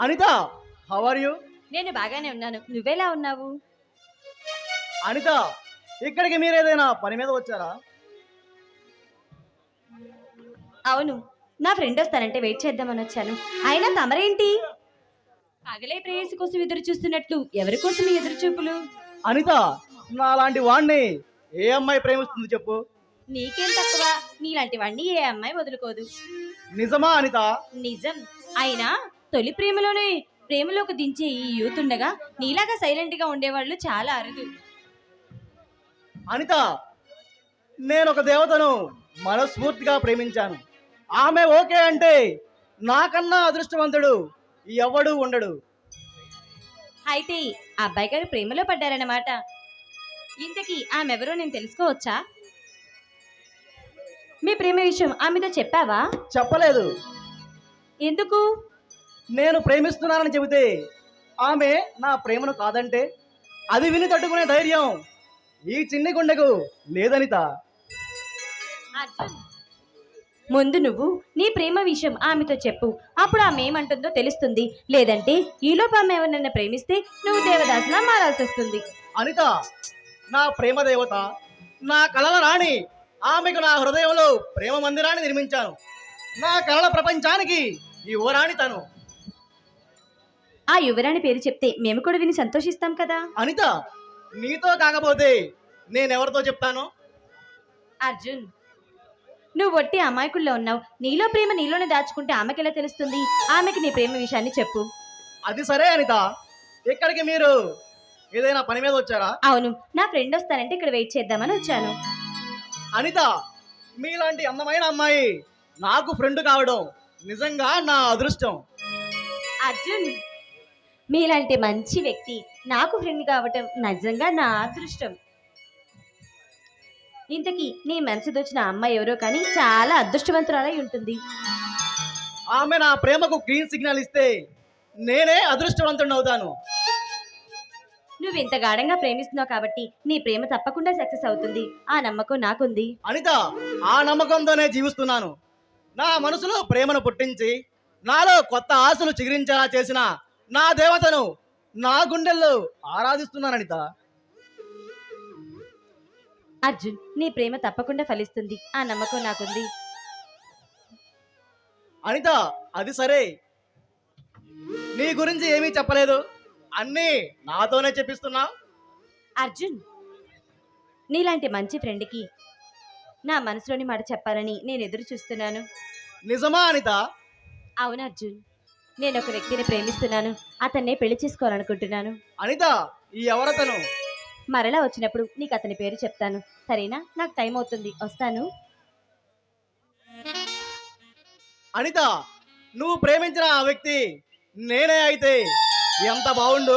Anitha how are you నేను బాగానే ఉన్నాను. నువ్వెలా ఉన్నావు? అనిత ఇక్కడికి మీరు ఏదైనా పని మీద వచ్చారా? అవును. నా ఫ్రెండ్ వస్తానంటే వెయిట్ చేద్దామని వచ్చాను. అయినా తమరేంటి? పగలే ప్రేయసి కోసం ఎదురు చూస్తున్నట్లు. ఎవరి కోసం ఎదురు చూపులు? అనిత నా లాంటి వాణ్ణి ఏ అమ్మాయి ప్రేమిస్తుంది చెప్పు? నీకేం తక్కువ? నీలాంటి వాడిని ఏ అమ్మాయి వదులుకోదు. నిజమా అనిత? నిజం. అయినా తొలి ప్రేమలోనే ప్రేమలోకి దించే ఈ యూత్ ఉండగా నీలాగా సైలెంట్గా ఉండేవాళ్ళు చాలా అరుదు. అనిత నేను ఒక దేవతను మనస్ఫూర్తిగా ప్రేమించాను. ఆమె ఓకే అంటే నాకన్నా అదృష్టవంతుడు ఎవడు ఉండడు. అయితే ఆ అబ్బాయి గారు ప్రేమలో పడ్డారన్నమాట. ఇంతకీ ఆమెవరో నేను తెలుసుకోవచ్చా? మీ ప్రేమ విషయం ఆమెతో చెప్పావా? చెప్పలేదు. ఎందుకు? నేను ప్రేమిస్తున్నానని చెబితే ఆమె నా ప్రేమను కాదంటే? అది విని తట్టుకునే ధైర్యం ఈ చిన్ని గుండెకు లేదనిత. ముందు నువ్వు నీ ప్రేమ విషయం ఆమెతో చెప్పు. అప్పుడు ఆమె ఏమంటుందో తెలుస్తుంది. లేదంటే ఈలోపు ఆమె ఎవరినైనా ప్రేమిస్తే నువ్వు దేవదాసులా మారాల్సి వస్తుంది. అనిత నా ప్రేమ దేవత నా కలల రాణి ఆమెకు నా హృదయంలో ప్రేమ మందిరాన్ని నిర్మించాను. నా కలల ప్రపంచానికి ఈ ఓరాణి తను. ఆ యువరాణి పేరు చెప్తే మేము కూడా విని సంతోషిస్తాం కదా. అనిత నీతో కాకపోతే నేనెవరితో చెప్తాను? అర్జున్ నువ్వు ఒట్టి అమాయకుల్లో ఉన్నావు. నీలో ప్రేమ నీలోనే దాచుకుంటే ఆమెకి ఎలా తెలుస్తుంది? ఆమెకి నీ ప్రేమ విషయాన్ని చెప్పు. అది సరే అనిత. ఇక్కడికి మీరు? ఏదైనా పని మీద వచ్చారా? అవును నా ఫ్రెండ్ వస్తానంటే ఇక్కడ వెయిట్ చేద్దామని వచ్చాను. అనిత మీలాంటి అందమైన అమ్మాయి నాకు ఫ్రెండ్ కావడం నిజంగా నా అదృష్టం. అర్జున్ మీలాంటి మంచి వ్యక్తి నాకు ఫ్రెండ్ కావటం నిజంగా నా అదృష్టం. ఇంతకీ నీ మనసు దోచిన అమ్మాయి ఎవరో కానీ చాలా అదృష్టవంతురాలై ఉంటుంది. ఆమె నా ప్రేమకు గ్రీన్ సిగ్నల్ ఇస్తే నేనే అదృష్టవంతుడిని అవుతాను. నువ్వు ఇంత గాఢంగా ప్రేమిస్తున్నావు కాబట్టి నీ ప్రేమ తప్పకుండా సక్సెస్ అవుతుంది. ఆ నమ్మకం నాకుంది. అనిత ఆ నమ్మకంతోనే జీవిస్తున్నాను. నా మనసులో ప్రేమను పుట్టించి నాలో కొత్త ఆశలు చిగురించేలా చేసిన నా దేవతను నా గుండెల్లో ఆరాధిస్తున్నాను అనిత అర్జున్ నీ ప్రేమ తప్పకుండా ఫలిస్తుంది. ఆ నమ్మకం నాకుంది. అనిత అది సరే. నీ గురించి ఏమీ చెప్పలేదు. అన్నీ నాతోనే చెప్పిస్తున్నావు అర్జున్ నీలాంటి మంచి ఫ్రెండ్కి నా మనసులోని మాట చెప్పాలని నేను ఎదురు చూస్తున్నాను నిజమా అనిత? అవును అర్జున్. నేను ఒక వ్యక్తిని ప్రేమిస్తున్నాను. అతన్నే పెళ్ళి చేసుకోవాలనుకుంటున్నాను. అనిత ఈ ఎవరతను? మరలా వచ్చినప్పుడు నీకు అతని పేరు చెప్తాను. సరేనా? నాకు టైం అవుతుంది. వస్తాను. అనిత నువ్వు ప్రేమించిన ఆ వ్యక్తి నేనే అయితే ఎంత బాగుండు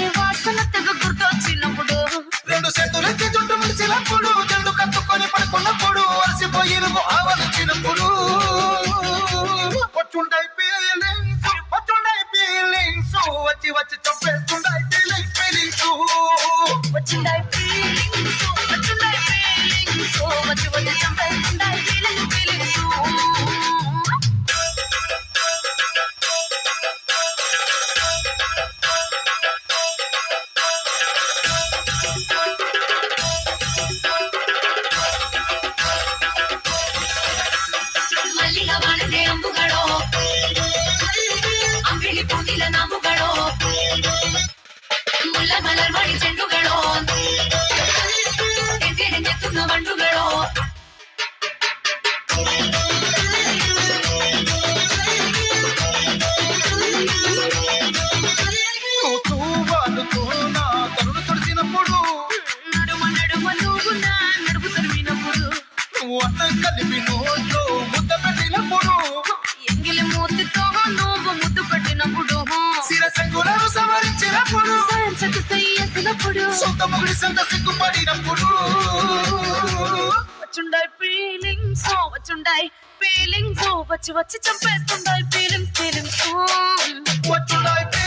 సొంత ముగిడి సంత సిగ్గుపడినప్పుడు వచ్చుండాయి ఫీలింగ్స్ oh, వచ్చుండాయి ఫీలింగ్స్ oh, వచ్చి వచ్చి చంపేస్తుండాయి ఫీలింగ్స్ ఫీలింగ్స్ oh. వచ్చుండాయి